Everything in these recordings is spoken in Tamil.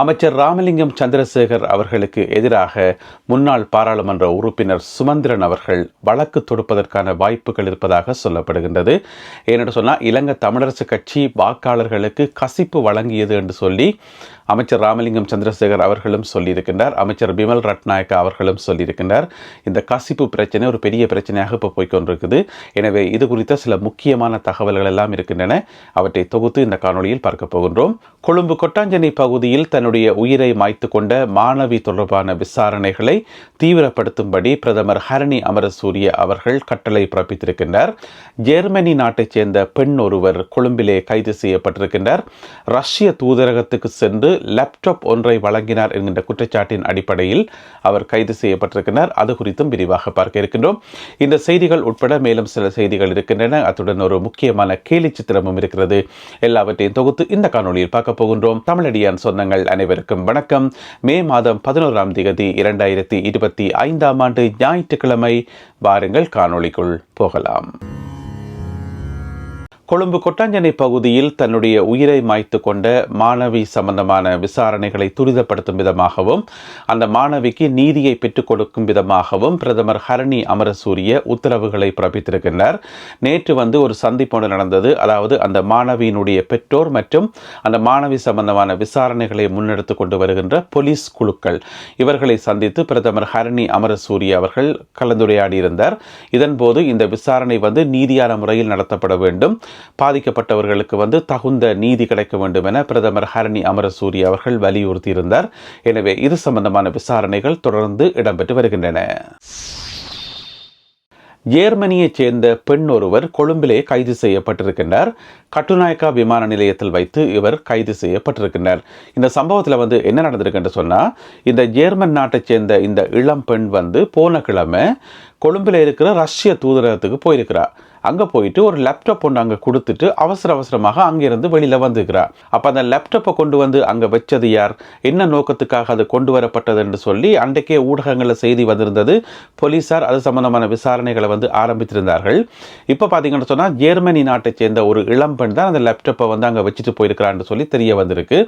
அமைச்சர் ராமலிங்கம் சந்திரசேகர் அவர்களுக்கு எதிராக முன்னாள் பாராளுமன்ற உறுப்பினர் சுமந்திரன் அவர்கள் வழக்கு தொடுப்பதற்கான வாய்ப்புகள் இருப்பதாக சொல்லப்படுகின்றது. ஏனென்று சொன்னால் இலங்கை தமிழரசு கட்சி வாக்காளர்களுக்கு கசிப்பு வழங்கியது என்று சொல்லி அமைச்சர் ராமலிங்கம் சந்திரசேகர் அவர்களும் சொல்லியிருக்கின்றார். அமைச்சர் பிமல் ரட்நாயக்கா அவர்களும் சொல்லியிருக்கின்றார். இந்த கசிப்பு பிரச்சனை ஒரு பெரிய பிரச்சனையாக இப்போ போய்க்கொண்டிருக்குது. எனவே இது குறித்த சில முக்கியமான தகவல்கள் எல்லாம் இருக்கின்றன. அவற்றை தொகுத்து இந்த காணொளியில் பார்க்க போகின்றோம். கொழும்பு கொட்டாஞ்சனை பகுதியில் தன்னுடைய உயிரை மாய்த்து கொண்ட மாணவி தொடர்பான விசாரணைகளை தீவிரப்படுத்தும்படி பிரதமர் ஹரணி அமரசூரிய அவர்கள் கட்டளை பிறப்பித்திருக்கின்றார். ஜெர்மனி நாட்டைச் சேர்ந்த பெண் ஒருவர் கொழும்பிலே கைது செய்யப்பட்டிருக்கின்றார். ரஷ்ய தூதரகத்துக்கு சென்று லேப்டாப் ஒன்றை வழங்கினார் என்கின்ற குற்றச்சாட்டின் அடிப்படையில் அவர் கைது செய்யப்பட்டிருக்கிறார். அது குறித்தும் விரிவாக பார்க்க இருக்கின்றோம். இந்த செய்திகள் உட்பட மேலும் சில செய்திகள் இருக்கின்றன. அத்துடன் ஒரு முக்கியமான கேலி சித்திரமும் இருக்கிறது. எல்லாவற்றையும் தொகுத்து இந்த காணொளியில் பார்க்க போகின்றோம். தமிழடியான் சொந்தங்கள் அனைவருக்கும் வணக்கம். மே மாதம் பதினோராம் தேதி இரண்டாயிரத்தி இருபத்தி ஐந்தாம் ஆண்டு ஞாயிற்றுக்கிழமை வாருங்கள் காணொளிக்குள் போகலாம். கொழும்பு கொட்டாஞ்சனை பகுதியில் தன்னுடைய உயிரை மாய்த்து கொண்ட மாணவி சம்பந்தமான விசாரணைகளை துரிதப்படுத்தும் விதமாகவும் அந்த மாணவிக்கு நீதியை பெற்றுக் கொடுக்கும் விதமாகவும் பிரதமர் ஹரணி அமரசூரிய உத்தரவுகளை பிறப்பித்திருக்கின்றார். நேற்று வந்து ஒரு சந்திப்பு நடந்தது. அதாவது அந்த மாணவியினுடைய பெற்றோர் மற்றும் அந்த மாணவி சம்பந்தமான விசாரணைகளை முன்னெடுத்து கொண்டு வருகின்ற போலீஸ் குழுக்கள். இவர்களை சந்தித்து பிரதமர் ஹரணி அமரசூரிய அவர்கள் கலந்துரையாடியிருந்தார். இதன்போது இந்த விசாரணை வந்து நீதியான முறையில் நடத்தப்பட வேண்டும். பாதிக்கப்பட்டவர்களுக்கு வந்து தகுந்த நீதி கிடைக்க வேண்டும் என பிரதமர் ஹரணி அமரசூரி அவர்கள் வலியுறுத்தியிருந்தார். எனவே இது சம்பந்தமான விசாரணைகள் தொடர்ந்து இடம்பெற்று வருகின்றன. ஜேர்மனியைச் சேர்ந்த பெண் ஒருவர் கொழும்பிலே கைது செய்யப்பட்டிருக்கின்றார். கட்டுநாயக்கா விமான நிலையத்தில் வைத்து இவர் கைது செய்யப்பட்டிருக்கின்றார். இந்த சம்பவத்தில் வந்து என்ன நடந்திருக்குன்னு சொன்னால் இந்த ஜேர்மன் நாட்டைச் சேர்ந்த இந்த இளம் பெண் வந்து போன கிழமை கொழும்பில் இருக்கிற ரஷ்ய தூதரகத்துக்கு போயிருக்கிறார். அங்கே போயிட்டு ஒரு லேப்டாப் ஒன்று அங்கே கொடுத்துட்டு அவசர அவசரமாக அங்கேருந்து வெளியில் வந்துக்கிறார் அப்போ அந்த லேப்டாப்பை கொண்டு வந்து அங்கே வச்சது யார்? என்ன நோக்கத்துக்காக அது கொண்டு வரப்பட்டது என்று சொல்லி அன்றைக்கே ஊடகங்களில் செய்தி வந்திருந்தது. போலீஸார் அது சம்பந்தமான விசாரணைகளை வந்து ஆரம்பித்திருந்தார்கள். இப்போ பார்த்தீங்கன்னு சொன்னால் ஜெர்மனி நாட்டை சேர்ந்த ஒரு இளம்பெண் தான் அந்த லேப்டாப்பை வந்து அங்கே வச்சுட்டு போயிருக்கிறான்னு சொல்லி தெரிய வந்திருக்கு.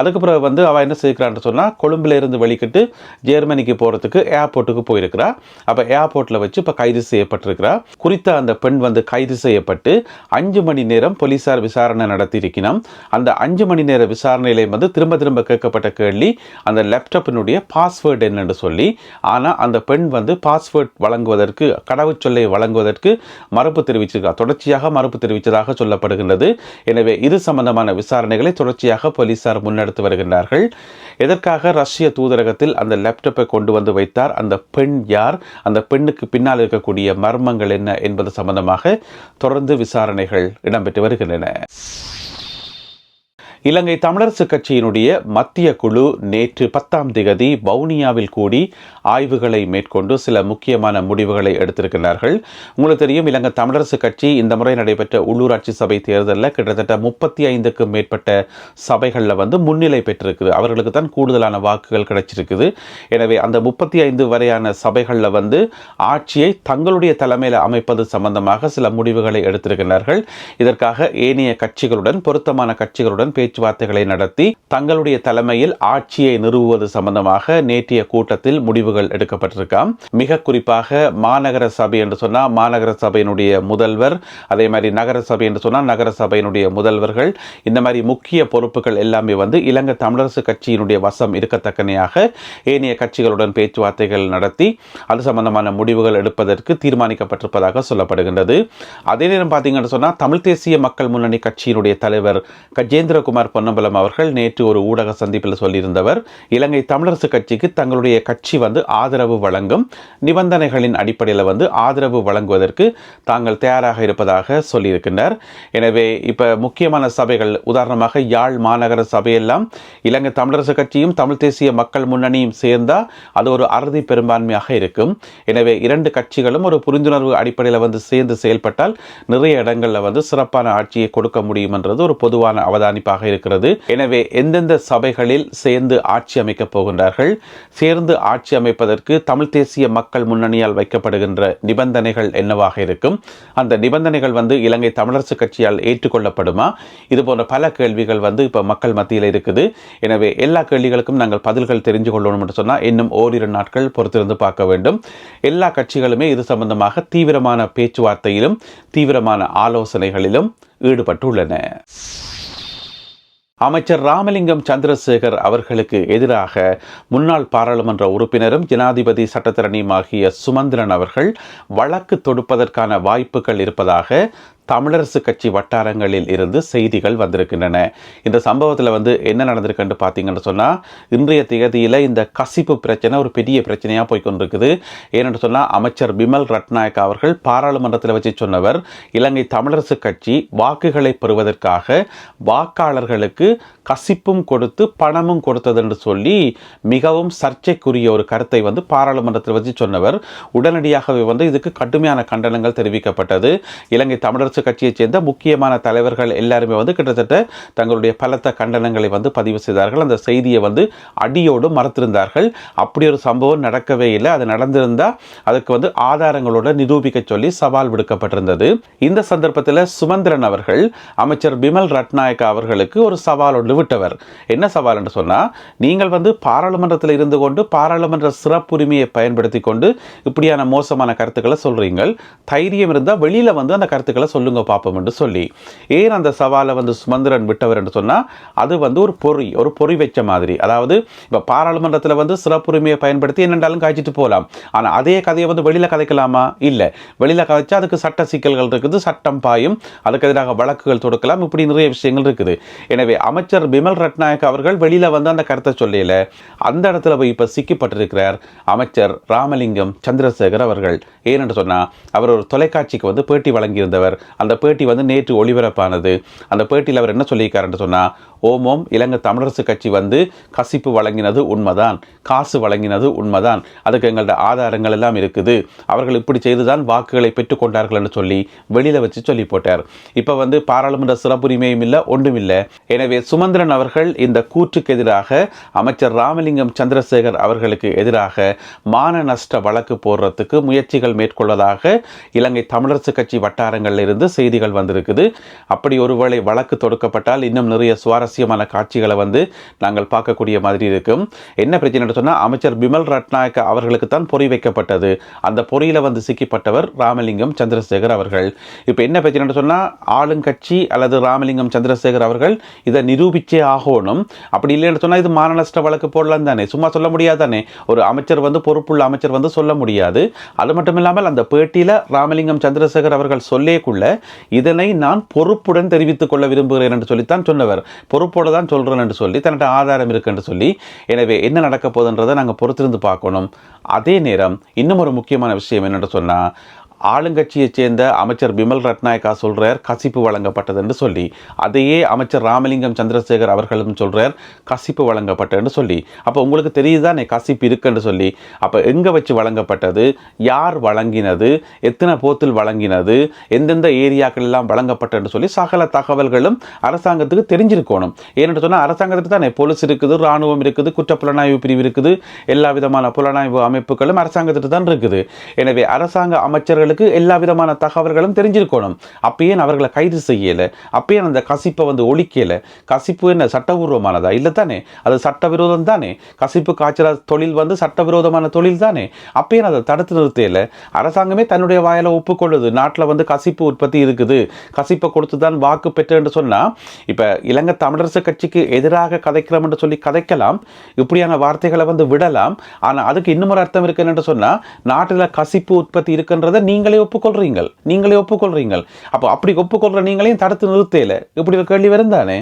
அதுக்கு பிறகு வந்து அவள் என்ன செய்கிறான்னு சொன்னால் கொழும்புல இருந்து வெளிக்கிட்டு ஜெர்மனிக்கு போகிறதுக்கு ஏர்போர்ட்டுக்கு போயிருக்கிறா. அப்போ ஏர்போர்ட்டில் வச்சு இப்போ கைது செய்யப்பட்டிருக்கிறா. குறித்த அந்த பெண் வந்து கைது செய்யப்பட்டு அஞ்சு மணி நேரம் போலீசார் விசாரணை நடத்தியிருக்கணும் அந்த அஞ்சு மணி நேர விசாரணையிலே வந்து திரும்ப திரும்ப கேட்கப்பட்ட கேள்வி அந்த லேப்டாப்பினுடைய பாஸ்வேர்டு என்னென்று சொல்லி ஆனால் அந்த பெண் வந்து பாஸ்வேர்ட் வழங்குவதற்கு கடவுச்சொல்லை வழங்குவதற்கு மறுப்பு தெரிவிச்சிருக்கா. தொடர்ச்சியாக மறுப்பு தெரிவித்ததாக சொல்லப்படுகின்றது. எனவே இது சம்பந்தமான விசாரணைகளை தொடர்ச்சியாக போலீசார் முன்னெடுத்து வருகின்றார்கள். எதற்காக ரஷ்ய தூதரகத்தில் அந்த லேப்டாப்பை கொண்டு வந்து வைத்தார்? அந்த பெண் யார்? அந்த பெண்ணுக்கு பின்னால் இருக்கக்கூடிய மர்மங்கள் என்ன என்பது சம்பந்தமாக தொடர்ந்து விசாரணைகள் இடம்பெற்று வருகின்றன. இலங்கை தமிழரசு கட்சியினுடைய மத்திய குழு நேற்று பத்தாம் திகதி வவுனியாவில் கூடி ஆய்வுகளை மேற்கொண்டு சில முக்கியமான முடிவுகளை எடுத்திருக்கிறார்கள். உங்களுக்கு தெரியும் இலங்கை தமிழரசு கட்சி இந்த முறை நடைபெற்ற உள்ளூராட்சி சபை தேர்தலில் கிட்டத்தட்ட முப்பத்தி ஐந்துக்கும் மேற்பட்ட சபைகளில் வந்து முன்னிலை பெற்றிருக்குது. அவர்களுக்கு தான் கூடுதலான வாக்குகள் கிடைச்சிருக்குது. எனவே அந்த முப்பத்தி ஐந்து வரையான சபைகளில் வந்து ஆட்சியை தங்களுடைய தலைமையில் அமைப்பது சம்பந்தமாக சில முடிவுகளை எடுத்திருக்கிறார்கள். இதற்காக ஏனைய கட்சிகளுடன் பொருத்தமான கட்சிகளுடன் பேச்சு பேச்சுவார்த்தைகளை நடத்தி தங்களுடைய தலைமையில் ஆட்சியை நிறுவுவது சம்பந்தமாக நேற்றைய கூட்டத்தில் முடிவுகள் எடுக்கப்பட்டிருக்காம். மிக குறிப்பாக மாநகர சபை என்று சொன்னால் மாநகர சபையினுடைய முதல்வர் அதே மாதிரி நகர சபை என்று சொன்னால் நகர சபையினுடைய முதல்வர்கள் இந்த மாதிரி முக்கிய பொறுப்புகள் எல்லாமே வந்து இலங்கை தமிழரசு கட்சியினுடைய வசம் இருக்கத்தக்கனையாக ஏனைய கட்சிகளுடன் பேச்சுவார்த்தைகள் நடத்தி அது சம்பந்தமான முடிவுகள் எடுப்பதற்கு தீர்மானிக்கப்பட்டிருப்பதாக சொல்லப்படுகின்றது. அதே நேரம் பார்த்தீங்கன்னு சொன்னால் தமிழ் தேசிய மக்கள் முன்னணி கட்சியினுடைய தலைவர் கஜேந்திரகுமார் பொன்னம்பலம் அவர்கள் நேற்று ஒரு ஊடக சந்திப்பில் சொல்லியிருந்தவர் இலங்கை தமிழரசு கட்சிக்கு தங்களுடைய கட்சி வந்து ஆதரவு வழங்கும் நிபந்தனைகளின் அடிப்படையில் வந்து ஆதரவு வழங்குவதற்கு தாங்கள் தயாராக இருப்பதாக சொல்லியிருக்கின்றார். எனவே இப்போ முக்கியமான சபைகள் உதாரணமாக யாழ் மாநகர சபையெல்லாம் இலங்கை தமிழரசு கட்சியும் தமிழ் தேசிய மக்கள் முன்னணியும் சேர்ந்தால் அது ஒரு அறுதி பெரும்பான்மையாக இருக்கும். எனவே இரண்டு கட்சிகளும் ஒரு புரிந்துணர்வு அடிப்படையில் வந்து சேர்ந்து செயல்பட்டால் நிறைய இடங்களில் வந்து சிறப்பான ஆட்சியை கொடுக்க முடியும் என்றது ஒரு பொதுவான அவதானிப்பாக இருக்கிறது. எனவே எந்தெந்த சபைகளில் சேர்ந்து ஆட்சி அமைக்கப் போகின்றார்கள்? சேர்ந்து ஆட்சி அமைப்பதற்கு தமிழ் தேசிய மக்கள் முன்னணியால் வைக்கப்படுகின்ற நிபந்தனைகள் என்னவாக இருக்கும்? அந்த நிபந்தனைகள் வந்து இலங்கை தமிழரசு கட்சியால் ஏற்றுக்கொள்ளப்படுமா? இது போன்ற பல கேள்விகள் வந்து இப்போ மக்கள் மத்தியில் இருக்குது. எனவே எல்லா கேள்விகளுக்கும் நாங்கள் பதில்கள் தெரிஞ்சு கொள்ளணும் என்று சொன்னால் இன்னும் ஓரிரு நாட்கள் பொறுத்திருந்து பார்க்க வேண்டும். எல்லா கட்சிகளுமே இது சம்பந்தமாக தீவிரமான பேச்சுவார்த்தையிலும் தீவிரமான ஆலோசனைகளிலும் ஈடுபட்டுள்ளன. அமைச்சர் ராமலிங்கம் சந்திரசேகர் அவர்களுக்கு எதிராக முன்னாள் பாராளுமன்ற உறுப்பினரும் ஜனாதிபதி சட்டத்தரணியுமாகிய சுமந்திரன் அவர்கள் வழக்கு தொடுப்பதற்கான வாய்ப்புகள் இருப்பதாக தமிழரசு கட்சி வட்டாரங்களில் இருந்து செய்திகள் வந்திருக்கின்றன. இந்த சம்பவத்தில் வந்து என்ன நடந்திருக்குன்னு பார்த்தீங்கன்னு சொன்னால் இன்றைய தேதியில் இந்த கசிப்பு பிரச்சனை ஒரு பெரிய பிரச்சனையாக போய்கொண்டிருக்குது. ஏனென்று சொன்னால் அமைச்சர் பிமல் ரட்நாயக் அவர்கள் பாராளுமன்றத்தில் வச்சு சொன்னவர் இலங்கை தமிழரசு கட்சி வாக்குகளை பெறுவதற்காக வாக்காளர்களுக்கு கசிப்பும் கொடுத்து பணமும் கொடுத்தது என்று சொல்லி மிகவும் சர்ச்சைக்குரிய ஒரு கருத்தை வந்து பாராளுமன்றத்தில் வச்சு சொன்னவர். உடனடியாகவே வந்து இதுக்கு கடுமையான கண்டனங்கள் தெரிவிக்கப்பட்டது. இலங்கை தமிழரசு கட்சியைச் சேர்ந்த முக்கியமான தலைவர்கள் எல்லாருமே வந்து கிட்டத்தட்ட தங்களுடைய பலத்த கண்டனங்களை வந்து பதிவு செய்தார்கள். அந்த செய்தியை வந்து அடியோடு மறுத்திருந்தார்கள். அப்படி ஒரு சம்பவம் நடக்கவே இல்லை. அது நடந்திருந்தால் அதுக்கு வந்து ஆதாரங்களோட நிரூபிக்க சொல்லி சவால் விடுக்கப்பட்டிருந்தது. இந்த சந்தர்ப்பத்தில் சுமந்திரன் அவர்கள் அமைச்சர் பிமல் ரட்நாயக்கா அவர்களுக்கு ஒரு சவால் ஒன்று விட்டவர் என்ன சவால் என்று சொன்னால் நீங்கள் வந்து பாராளுமன்றத்தில் இருந்து கொண்டு பாராளுமன்ற சிறப்புரிமையை பயன்படுத்தி கொண்டு இப்படியான மோசமான கருத்துக்களை சொல்கிறீங்கள் தைரியம் இருந்தால் வெளியில் வந்து அந்த கருத்துக்களை சொல்லுங்க பார்ப்போம் என்று சொல்லி. ஏன் அந்த சவாலை வந்து சுமந்திரன் விட்டவர் என்று சொன்னால் அது வந்து ஒரு பொறி ஒரு பொறி வச்ச மாதிரி. அதாவது இப்போ பாராளுமன்றத்தில் வந்து சிறப்புரிமையை பயன்படுத்தி என்னென்றாலும் காய்ச்சிட்டு போகலாம் ஆனால் அதே கதையை வந்து வெளியில் கதைக்கலாமா? இல்லை. வெளியில் கதைச்சா அதுக்கு சட்ட சிக்கல்கள் இருக்குது சட்டம் பாயும் அதுக்கு எதிராக வழக்குகள் தொடுக்கலாம் இப்படி நிறைய விஷயங்கள் இருக்குது. எனவே அமைச்சர் பிமல் ரட்நாயக் அவர்கள் வெளியில் வந்து அந்த கருத்தை சொல்லல அந்த இடத்துல போய் இப்போ சிக்கப்பட்டிருக்கிறார் அமைச்சர் ராமலிங்கம் சந்திரசேகர் அவர்கள். ஏனென்று சொன்னால் அவர் ஒரு தொலைக்காட்சிக்கு வந்து பேட்டி வழங்கியிருந்தவர். அந்த பேட்டி வந்து நேற்று ஒளிபரப்பானது. அந்த பேட்டியில் அவர் என்ன சொல்லியிருக்காருன்னு சொன்னால் ஓமோம். இலங்கை தமிழரசு கட்சி வந்து கசிப்பு வழங்கினது உண்மைதான். காசு வழங்கினது உண்மைதான். அதுக்கு எங்களோட ஆதாரங்கள் எல்லாம் இருக்குது. அவர்கள் இப்படி செய்துதான் வாக்குகளை பெற்றுக்கொண்டார்கள் என்று சொல்லி வெளியில் வச்சு சொல்லி போட்டார். இப்போ வந்து பாராளுமன்ற சிறப்புரிமையும் இல்லை ஒன்றும் இல்லை. எனவே சுமந்திரன் அவர்கள் இந்த கூற்றுக்கு எதிராக அமைச்சர் ராமலிங்கம் சந்திரசேகர் அவர்களுக்கு எதிராக மான நஷ்ட வழக்கு போடுறதுக்கு முயற்சிகள் மேற்கொள்வதாக இலங்கை தமிழரசு கட்சி வட்டாரங்களில் இருந்து செய்திகள் வந்திருக்குது. அப்படி ஒருவேளை வழக்கு தொடுக்கப்பட்டால் இன்னும் நிறைய சுவாரஸ்ய சுவாரஸ்யமான காட்சிகளை வந்து நாங்கள் பார்க்கக்கூடிய மாதிரி இருக்கும். என்ன பிரச்சனை சொன்னால் அமைச்சர் பிமல் ரட்நாயக்க அவர்களுக்கு தான் பொறி வைக்கப்பட்டது. அந்த பொறியில் வந்து சிக்கிப்பட்டவர் ராமலிங்கம் சந்திரசேகர் அவர்கள். இப்போ என்ன பிரச்சனை சொன்னால் ஆளுங்கட்சி அல்லது ராமலிங்கம் சந்திரசேகர் அவர்கள் இதை நிரூபிச்சே ஆகணும். அப்படி இல்லைன்னு சொன்னால் இது மானநஷ்ட வழக்கு போடலாம் தானே? சும்மா சொல்ல முடியாது தானே? ஒரு அமைச்சர் வந்து பொறுப்புள்ள அமைச்சர் வந்து சொல்ல முடியாது. அது மட்டும் இல்லாமல் அந்த பேட்டியில் ராமலிங்கம் சந்திரசேகர் அவர்கள் சொல்லேக்குள்ள இதனை நான் பொறுப்புடன் தெரிவித்துக் கொள்ள விரும்புகிறேன் என்று சொல்லித்தான் சொன்னவர். பொறுப்போடு தான் சொல்கிறேன் என்று சொல்லி தன்னிட்ட ஆதாரம் இருக்குன்னு சொல்லி எனவே என்ன நடக்க போகுதுன்றதை நாங்கள் பொறுத்திருந்து பார்க்கணும். அதே நேரம் இன்னும் ஒரு முக்கியமான விஷயம் என்னென்னு சொன்னால் ஆளுங்கட்சியைச் சேர்ந்த அமைச்சர் பிமல் ரத்நாயக்கா சொல்கிறார் கசிப்பு வழங்கப்பட்டது என்று சொல்லி. அதையே அமைச்சர் ராமலிங்கம் சந்திரசேகர் அவர்களும் சொல்கிறார் கசிப்பு வழங்கப்பட்டதுன்னு சொல்லி. அப்போ உங்களுக்கு தெரியுதானே கசிப்பு இருக்குன்னு சொல்லி? அப்போ எங்கே வச்சு வழங்கப்பட்டது? யார் வழங்கினது? எத்தனை போத்தில் வழங்கினது? எந்தெந்த ஏரியாக்கள் எல்லாம் வழங்கப்பட்டதுன்னு சொல்லி சகல தகவல்களும் அரசாங்கத்துக்கு தெரிஞ்சிருக்கணும். ஏன்னு சொன்னால் அரசாங்கத்துக்கு தானே போலீஸ் இருக்குது ராணுவம் இருக்குது குற்றப்புலனாய்வு பிரிவு இருக்குது எல்லா விதமான புலனாய்வு அமைப்புகளும் அரசாங்கத்துக்கு தான் இருக்குது. எனவே அரசாங்க அமைச்சர்களுக்கு எல்லா விதமான தகவல்களும் தெரிஞ்சிருக்கணும். அப்பயே அவர்களை கைது செய்யலை. அப்பயே அந்த கசிப்பை வந்து ஒழிக்கலை. கசிப்பு என்ன? சட்டபூர்வமானதா இல்லை தானே அது சட்டவிரோதம் தானே? கசிப்பு காய்ச்சல தொழில் வந்து சட்டவிரோதமான தொழில் தானே? அப்பயே அதை தடுத்து நிறுத்தலை. அரசாங்கமே தன்னுடைய வாயில ஒப்புக்கொள்ளுது. நாட்டில் வந்து கசிப்பு உற்பத்தி இருக்குது. கசிப்பை கொடுத்து தான் வாக்கு பெற்றேன்னு சொன்னால் இப்போ இலங்கை தமிழரசு கட்சிக்கு எதிராக கதைக்கிறோம் என்று சொல்லி கதைக்கலாம். இப்படியான வார்த்தைகளை வந்து விடலாம். ஆனால் அதுக்கு இன்னும் ஒரு அர்த்தம் இருக்குன்னு சொன்னால் நாட்டில் கசிப்பு உற்பத்தி இருக்குன்றதை நீங்களே ஒப்புக்கொள்றீங்கள். நீங்களே ஒப்புக்கொள்றீங்கள். அப்போ அப்படி ஒப்புக்கொள்ற நீங்களையும் தடுத்து நிறுத்தல. இப்படி ஒரு கேள்வி வரும் தானே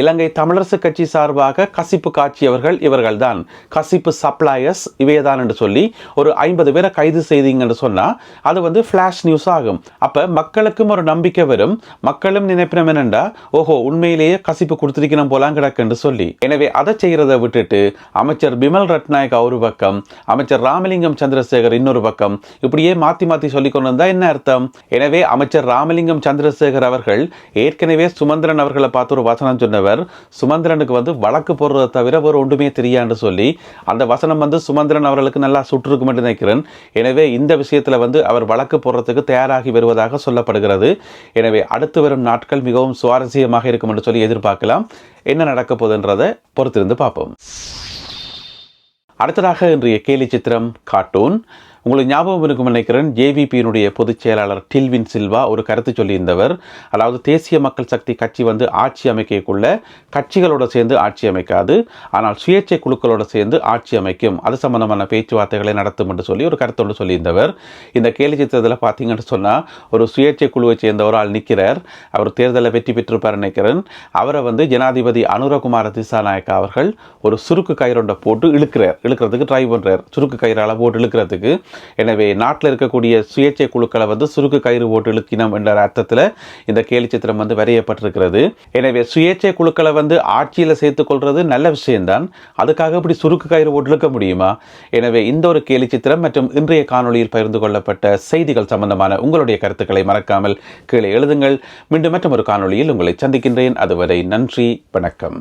இலங்கை தமிழரசு கட்சி சார்பாக கசிப்பு காட்சியவர்கள் இவர்கள்தான். கசிப்பு சப்ளையர்ஸ் இவையதான் என்று சொல்லி ஒரு ஐம்பது பேரை கைது செய்தீங்கன்னு சொன்னால் அது வந்து ஃப்ளாஷ் நியூஸ் ஆகும். அப்போ மக்களுக்கும் ஒரு நம்பிக்கை வரும். மக்களும் நினைப்பினம் என்னண்டா? ஓஹோ உண்மையிலேயே கசிப்பு கொடுத்துருக்கணும் போலாம் கிடக்குன்னு சொல்லி. எனவே அதை செய்கிறத விட்டுட்டு அமைச்சர் பிமல் ரட்நாயக் ஒரு பக்கம் அமைச்சர் ராமலிங்கம் சந்திரசேகர் இன்னொரு பக்கம் இப்படியே மாற்றி மாற்றி சொல்லி கொண்டு வந்தா என்ன அர்த்தம்? எனவே அமைச்சர் ராமலிங்கம் சந்திரசேகர் அவர்கள் ஏற்கனவே சுமந்திரன் அவர்களை பார்த்து ஒரு வசனம் சொன்னவர் சொல்லியிருந்தவர் சுமந்திரனுக்கு வந்து வழக்கு போடுறதை தவிர வேறு ஒன்றுமே தெரியான்னு சொல்லி அந்த வசனம் வந்து சுமந்திரன் அவர்களுக்கு நல்லா சுற்றுருக்கும் என்று நினைக்கிறேன். எனவே இந்த விஷயத்தில் வந்து அவர் வழக்கு போடுறதுக்கு தயாராகி வருவதாக சொல்லப்படுகிறது. எனவே அடுத்து வரும் நாட்கள் மிகவும் சுவாரஸ்யமாக இருக்கும் என்று சொல்லி எதிர்பார்க்கலாம். என்ன நடக்க போகுதுன்றதை பொறுத்திருந்து பார்ப்போம். அடுத்ததாக இன்றைய கேலி சித்திரம் கார்ட்டூன். உங்களுக்கு ஞாபகம் இருக்கும் நினைக்கிறேன். ஜேவிபியினுடைய பொதுச் செயலாளர் டில்வின் சில்வா ஒரு கருத்து சொல்லியிருந்தவர். அதாவது தேசிய மக்கள் சக்தி கட்சி வந்து ஆட்சி அமைக்கக்குள்ள கட்சிகளோட சேர்ந்து ஆட்சி அமைக்காது. ஆனால் சுயேட்சை குழுக்களோட சேர்ந்து ஆட்சி அமைக்கும். அது சம்பந்தமான பேச்சுவார்த்தைகளை நடத்தும் என்று சொல்லி ஒரு கருத்தோடு சொல்லியிருந்தவர். இந்த கேலி சித்திரத்தில் பார்த்தீங்கன்னு சொன்னால் ஒரு சுயேட்சை குழுவை சேர்ந்த ஒரு ஆள் நிற்கிறார் அவர் தேர்தலில் வெற்றி பெற்றிருப்பார் நினைக்கிறேன். அவரை வந்து ஜனாதிபதி அனுரகுமார திசாநாயக்கா அவர்கள் ஒரு சுருக்கு கயிறொண்டை போட்டு இழுக்கிறார். இழுக்கிறதுக்கு ட்ரை பண்ணுறார் சுருக்கு கயிறால் போட்டு இழுக்கிறதுக்கு. எனவே நாட்டில் இருக்கக்கூடிய சுயேட்சை குழுக்களை வந்து சுருக்கு கயிறு ஓட்டு இழுக்கினம் என்ற அர்த்தத்தில் இந்த கேலி சித்திரம் வந்து வரையப்பட்டிருக்கிறது. எனவே சுயேட்சை குழுக்களை வந்து ஆட்சியில் சேர்த்துக்கொள்வது நல்ல விஷயம்தான். அதுக்காக இப்படி சுருக்கு கயிறு ஓட்டு இழுக்க முடியுமா? எனவே இந்த ஒரு கேலி சித்திரம் மற்றும் இன்றைய காணொளியில் பகிர்ந்து கொள்ளப்பட்ட செய்திகள் சம்பந்தமான உங்களுடைய கருத்துக்களை மறக்காமல் கீழே எழுதுங்கள். மீண்டும் மற்றும் ஒரு காணொலியில் உங்களை சந்திக்கின்றேன். அதுவரை நன்றி வணக்கம்.